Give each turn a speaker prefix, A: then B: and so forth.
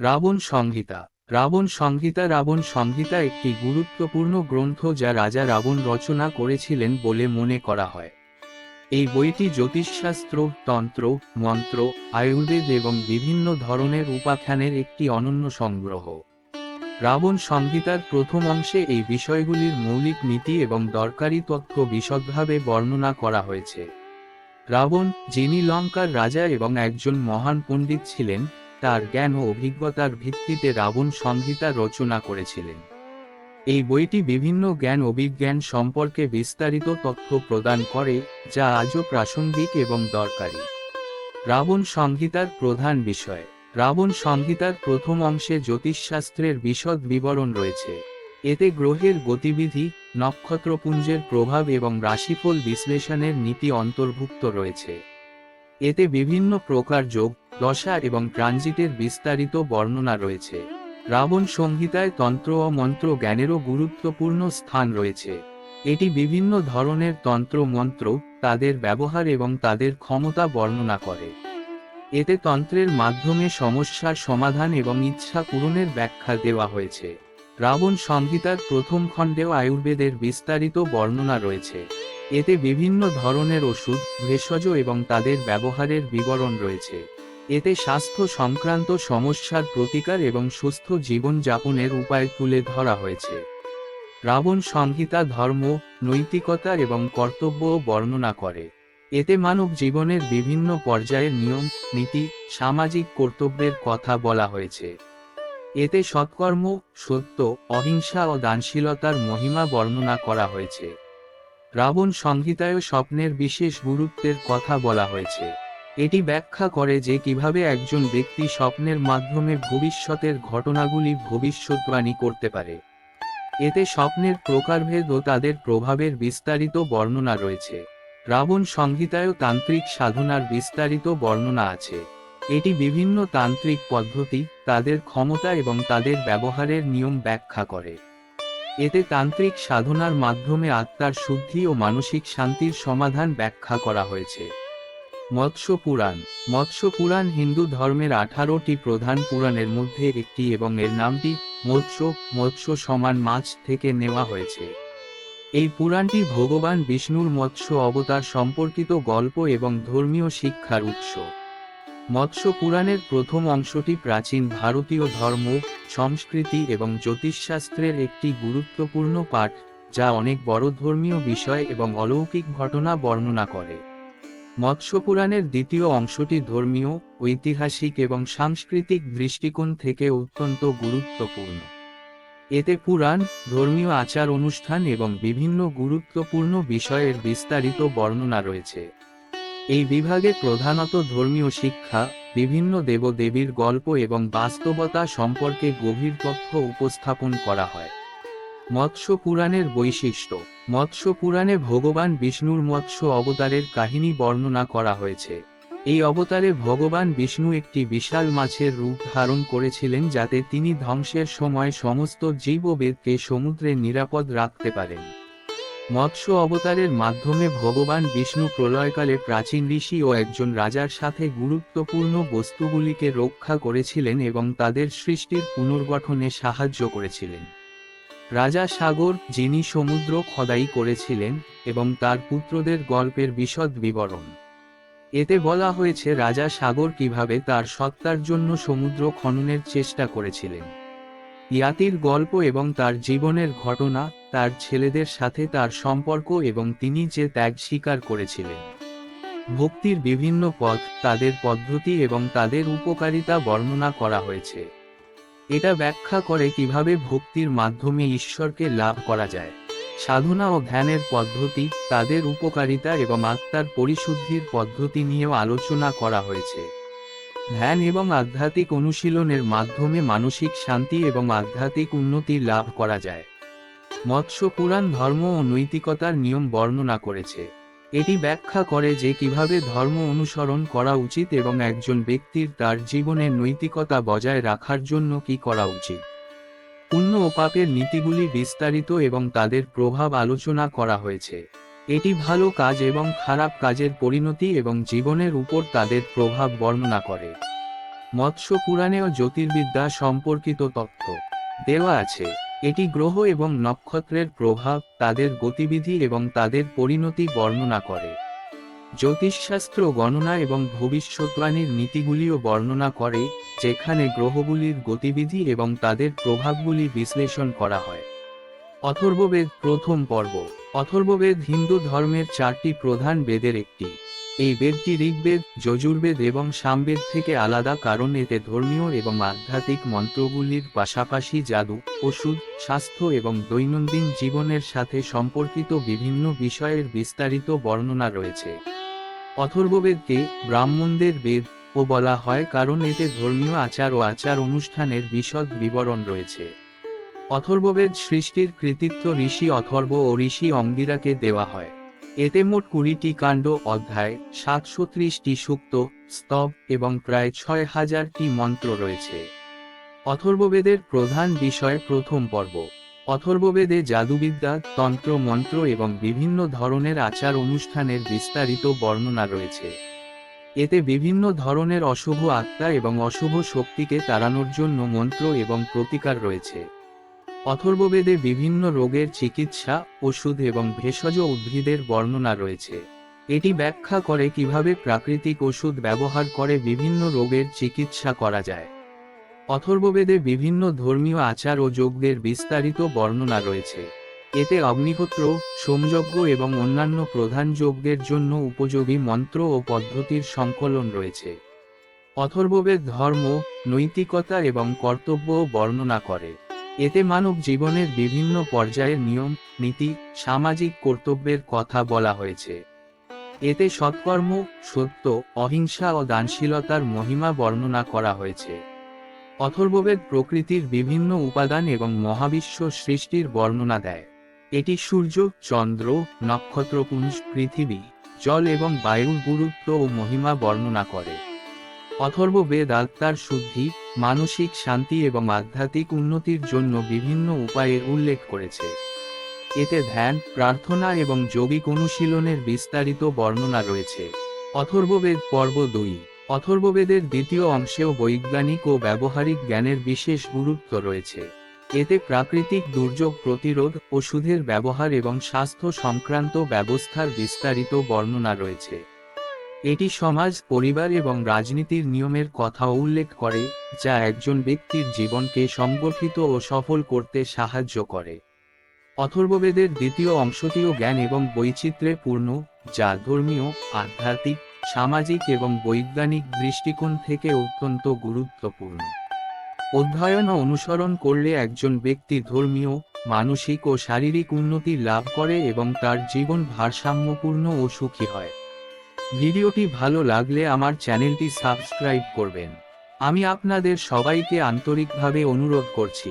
A: রাবণ সংহিতা। রাবণ সংহিতা রাবণ সংহিতা একটি গুরুত্বপূর্ণ গ্রন্থ যা রাজা রাবণ রচনা করেছিলেন বলে মনে করা হয়। এই বইটি জ্যোতিষশাস্ত্র, তন্ত্র, মন্ত্র, আয়ুর্বেদ এবং বিভিন্ন ধরনের উপাখ্যানের একটি অনন্য সংগ্রহ। রাবণ সংহিতার প্রথম অংশে এই বিষয়গুলির মৌলিক নীতি এবং দরকারি তথ্য বিশদভাবে বর্ণনা করা হয়েছে। রাবণ, যিনি লঙ্কার রাজা এবং একজন মহান পণ্ডিত ছিলেন তার জ্ঞান ও অভিজ্ঞতার ভিত্তিতে রাবণ সংহিতা রচনা করেছিলেন। এই বইটি বিভিন্ন জ্ঞান অভিজ্ঞান সম্পর্কে বিস্তারিত তথ্য প্রদান করে, যা আজও প্রাসঙ্গিক এবং দরকারি। রাবণ সংহিতার প্রধান বিষয়। রাবণ সংহিতার প্রথম অংশে জ্যোতিষশাস্ত্রের বিশদ বিবরণ রয়েছে। এতে গ্রহের গতিবিধি, নক্ষত্রপুঞ্জের প্রভাব এবং রাশিফল বিশ্লেষণের নীতি অন্তর্ভুক্ত রয়েছে। এতে বিভিন্ন প্রকার যোগ, দশা এবং ট্রানজিটের বিস্তারিত বর্ণনা রয়েছে। রাবণ সংহিতায় তন্ত্র ও মন্ত্র জ্ঞানেরও গুরুত্বপূর্ণ স্থান রয়েছে। এটি বিভিন্ন ধরনের তন্ত্র মন্ত্র, তাদের ব্যবহার এবং তাদের ক্ষমতা বর্ণনা করে। এতে তন্ত্রের মাধ্যমে সমস্যার সমাধান এবং ইচ্ছা পূরণের ব্যাখ্যা দেওয়া হয়েছে। রাবণ সংহিতার প্রথম খণ্ডেও আয়ুর্বেদের বিস্তারিত বর্ণনা রয়েছে। এতে বিভিন্ন ধরনের ওষুধ, ভেষজ এবং তাদের ব্যবহারের বিবরণ রয়েছে। এতে স্বাস্থ্য সংক্রান্ত সমস্যার প্রতিকার এবং সুস্থ জীবনযাপনের উপায় তুলে ধরা হয়েছে। রাবণ সংহিতা ধর্ম, নৈতিকতা এবং কর্তব্য বর্ণনা করে। এতে মানব জীবনের বিভিন্ন পর্যায়ের নিয়ম, নীতি, সামাজিক কর্তব্যের কথা বলা হয়েছে। এতে সৎকর্ম, সত্য, অহিংসা ও দানশীলতার মহিমা বর্ণনা করা হয়েছে। রাবণ সংহিতায় স্বপ্নের বিশেষ গুরুত্বের কথা বলা হয়েছে। এটি ব্যাখ্যা করে যে কীভাবে একজন ব্যক্তি স্বপ্নের মাধ্যমে ভবিষ্যতের ঘটনাগুলি ভবিষ্যৎবাণী করতে পারে। এতে স্বপ্নের প্রকারভেদ ও তাদের প্রভাবের বিস্তারিত বর্ণনা রয়েছে। রাবণ সংহিতায়ও তান্ত্রিক সাধনার বিস্তারিত বর্ণনা আছে। এটি বিভিন্ন তান্ত্রিক পদ্ধতি, তাদের ক্ষমতা এবং তাদের ব্যবহারের নিয়ম ব্যাখ্যা করে। এতে তান্ত্রিক সাধনার মাধ্যমে আত্মার শুদ্ধি ও মানসিক শান্তির সমাধান ব্যাখ্যা করা হয়েছে। মৎস্য পুরাণ। মৎস্য পুরাণ হিন্দু ধর্মের আঠারোটি প্রধান পুরাণের মধ্যে একটি এবং এর নামটি মৎস্য মৎস্য সমান মাছ থেকে নেওয়া হয়েছে। এই পুরাণটি ভগবান বিষ্ণুর মৎস্য অবতার সম্পর্কিত গল্প এবং ধর্মীয় শিক্ষার উৎস। মৎস্য পুরাণের প্রথম অংশটি প্রাচীন ভারতীয় ধর্ম, সংস্কৃতি এবং জ্যোতিষশাস্ত্রের একটি গুরুত্বপূর্ণ পাঠ, যা অনেক বড় ধর্মীয় বিষয় এবং অলৌকিক ঘটনা বর্ণনা করে। মৎস্য পুরাণের দ্বিতীয় অংশটি ধর্মীয়, ঐতিহাসিক এবং সাংস্কৃতিক দৃষ্টিকোণ থেকে অত্যন্ত গুরুত্বপূর্ণ। এতে পুরাণ, ধর্মীয় আচার অনুষ্ঠান এবং বিভিন্ন গুরুত্বপূর্ণ বিষয়ের বিস্তারিত বর্ণনা রয়েছে। এই বিভাগে প্রধানত ধর্মীয় শিক্ষা, বিভিন্ন দেবদেবীর গল্প এবং বাস্তবতা সম্পর্কে গভীর তথ্য উপস্থাপন করা হয়। মৎস্য পুরাণের বৈশিষ্ট্য। মৎস্য পুরাণে ভগবান বিষ্ণুর মৎস্য অবতারের কাহিনী বর্ণনা করা হয়েছে। এই অবতারে ভগবান বিষ্ণু একটি বিশাল মাছের রূপ ধারণ করেছিলেন যাতে তিনি ধ্বংসের সময় সমস্ত জীববেদকে সমুদ্রে নিরাপদ রাখতে পারেন। মৎস্য অবতারের মাধ্যমে ভগবান বিষ্ণু প্রলয়কালে প্রাচীন ঋষি ও একজন রাজার সাথে গুরুত্বপূর্ণ বস্তুগুলিকে রক্ষা করেছিলেন এবং তাদের সৃষ্টির পুনর্গঠনে সাহায্য করেছিলেন। রাজা সাগর, যিনি সমুদ্র খদাই করেছিলেন, এবং তার পুত্রদের গল্পের বিশদ বিবরণ। এতে বলা হয়েছে, রাজা সাগর কীভাবে তার সত্তার জন্য সমুদ্র খননের চেষ্টা করেছিলেন। ইয়াতির গল্প এবং তার জীবনের ঘটনা, তার ছেলেদের সাথে তার সম্পর্ক এবং তিনি যে ত্যাগ স্বীকার করেছিলেন। ভক্তির বিভিন্ন পথ, তাদের পদ্ধতি এবং তাদের উপকারিতা বর্ণনা করা হয়েছে। এটা ব্যাখ্যা করে কীভাবে ভক্তির মাধ্যমে ঈশ্বরকে লাভ করা যায়। সাধনা ও ধ্যানের পদ্ধতি, তাদের উপকারিতা এবং আত্মার পরিশুদ্ধির পদ্ধতি নিয়েও আলোচনা করা হয়েছে। ধ্যান এবং আধ্যাত্মিক অনুশীলনের মাধ্যমে মানসিক শান্তি এবং আধ্যাত্মিক উন্নতি লাভ করা যায়। মৎস্য পুরাণ ধর্ম ও নৈতিকতার নিয়ম বর্ণনা করেছে। এটি ব্যাখ্যা করে যে কীভাবে ধর্ম অনুসরণ করা উচিত এবং একজন ব্যক্তির তার জীবনের নৈতিকতা বজায় রাখার জন্য কি করা উচিত। পুণ্য ও পাপের নীতিগুলি বিস্তারিত এবং তাদের প্রভাব আলোচনা করা হয়েছে। এটি ভালো কাজ এবং খারাপ কাজের পরিণতি এবং জীবনের উপর তাদের প্রভাব বর্ণনা করে। মৎস্য পুরাণেও জ্যোতির্বিদ্যা সম্পর্কিত তথ্য দেওয়া আছে। এটি গ্রহ এবং নক্ষত্রের প্রভাব, তাদের গতিবিধি এবং তাদের পরিণতি বর্ণনা করে। জ্যোতিষশাস্ত্র গণনা এবং ভবিষ্যৎবাণীর নীতিগুলিও বর্ণনা করে, যেখানে গ্রহগুলির গতিবিধি এবং তাদের প্রভাবগুলি বিশ্লেষণ করা হয়। অথর্ববেদ প্রথম পর্ব। অথর্ববেদ হিন্দু ধর্মের চারটি প্রধান বেদের একটি। এই বেদটি ঋগ্বেদ, যজুর্বেদ এবং সামবেদ থেকে আলাদা কারণ এতে ধর্মীয় এবং আধ্যাত্মিক মন্ত্রগুলির পাশাপাশি জাদু, ওষুধ, স্বাস্থ্য এবং দৈনন্দিন জীবনের সাথে সম্পর্কিত বিভিন্ন বিষয়ের বিস্তারিত বর্ণনা রয়েছে। অথর্ববেদকে ব্রাহ্মণদের বেদ ও বলা হয় কারণ এতে ধর্মীয় আচার ও আচার অনুষ্ঠানের বিশদ বিবরণ রয়েছে। অথর্ববেদ সৃষ্টির কৃতিত্ব ঋষি অথর্ব ও ঋষি অঙ্গিরাকে দেওয়া হয়। এতে মোট কুড়িটি কাণ্ড অধ্যায়, সাতশো ত্রিশটি সূক্ত, স্তব এবং প্রায় ছয় হাজারটি মন্ত্র রয়েছে। অথর্ববেদের প্রধান বিষয় প্রথম পর্ব। অথর্ববেদে জাদুবিদ্যা, তন্ত্র, মন্ত্র এবং বিভিন্ন ধরনের আচার অনুষ্ঠানের বিস্তারিত বর্ণনা রয়েছে। এতে বিভিন্ন ধরনের অশুভ আত্মা এবং অশুভ শক্তিকে তাড়ানোর জন্য মন্ত্র এবং প্রতিকার রয়েছে। অথর্ববেদে বিভিন্ন রোগের চিকিৎসা, ওষুধ এবং ভেষজ উদ্ভিদের বর্ণনা রয়েছে। এটি ব্যাখ্যা করে কীভাবে প্রাকৃতিক ওষুধ ব্যবহার করে বিভিন্ন রোগের চিকিৎসা করা যায়। অথর্ববেদে বিভিন্ন ধর্মীয় আচার ও যোগদের বিস্তারিত বর্ণনা রয়েছে। এতে অগ্নিহোত্র, সোমযজ্ঞ এবং অন্যান্য প্রধান যজ্ঞের জন্য উপযোগী মন্ত্র ও পদ্ধতির সংকলন রয়েছে। অথর্ববেদ ধর্ম, নৈতিকতা এবং কর্তব্য বর্ণনা করে। এতে মানব জীবনের বিভিন্ন পর্যায়ের নিয়ম, নীতি, সামাজিক কর্তব্যের কথা বলা হয়েছে। এতে সৎকর্ম, সত্য, অহিংসা ও দানশীলতার মহিমা বর্ণনা করা হয়েছে। অথর্ববেদ প্রকৃতির বিভিন্ন উপাদান এবং মহাবিশ্ব সৃষ্টির বর্ণনা দেয়। এটি সূর্য, চন্দ্র নক্ষত্রপুঞ্জ পৃথিবী, জল এবং বায়ুর গুরুত্ব ও মহিমা বর্ণনা করে। অথর্ববেদ আত্মার শুদ্ধি, মানসিক শান্তি এবং আধ্যাত্মিক উন্নতির জন্য বিভিন্ন উপায়ের উল্লেখ করেছে। এতে ধ্যান, প্রার্থনা এবং যৌগিক অনুশীলনের বিস্তারিত বর্ণনা রয়েছে। অথর্ববেদ পর্ব দুই। অথর্ববেদের দ্বিতীয় অংশেও বৈজ্ঞানিক ও ব্যবহারিক জ্ঞানের বিশেষ গুরুত্ব রয়েছে। এতে প্রাকৃতিক দুর্যোগ প্রতিরোধ, ওষুধের ব্যবহার এবং স্বাস্থ্য সংক্রান্ত ব্যবস্থার বিস্তারিত বর্ণনা রয়েছে। এটি সমাজ, পরিবার এবং রাজনীতির নিয়মের কথাও উল্লেখ করে, যা একজন ব্যক্তির জীবনকে সংগঠিত ও সফল করতে সাহায্য করে। অথর্ববেদের দ্বিতীয় অংশটিও জ্ঞান এবং বৈচিত্র্যে পূর্ণ, যা ধর্মীয়, আধ্যাত্মিক, সামাজিক এবং বৈজ্ঞানিক দৃষ্টিকোণ থেকে অত্যন্ত গুরুত্বপূর্ণ। অধ্যয়ন অনুসরণ করলে একজন ব্যক্তি ধর্মীয়, মানসিক ও শারীরিক উন্নতি লাভ করে এবং তার জীবন ভারসাম্যপূর্ণ ও সুখী হয়। ভিডিওটি ভালো লাগলে আমার চ্যানেলটি সাবস্ক্রাইব করবেন। আমি আপনাদের সবাইকে আন্তরিকভাবে অনুরোধ করছি।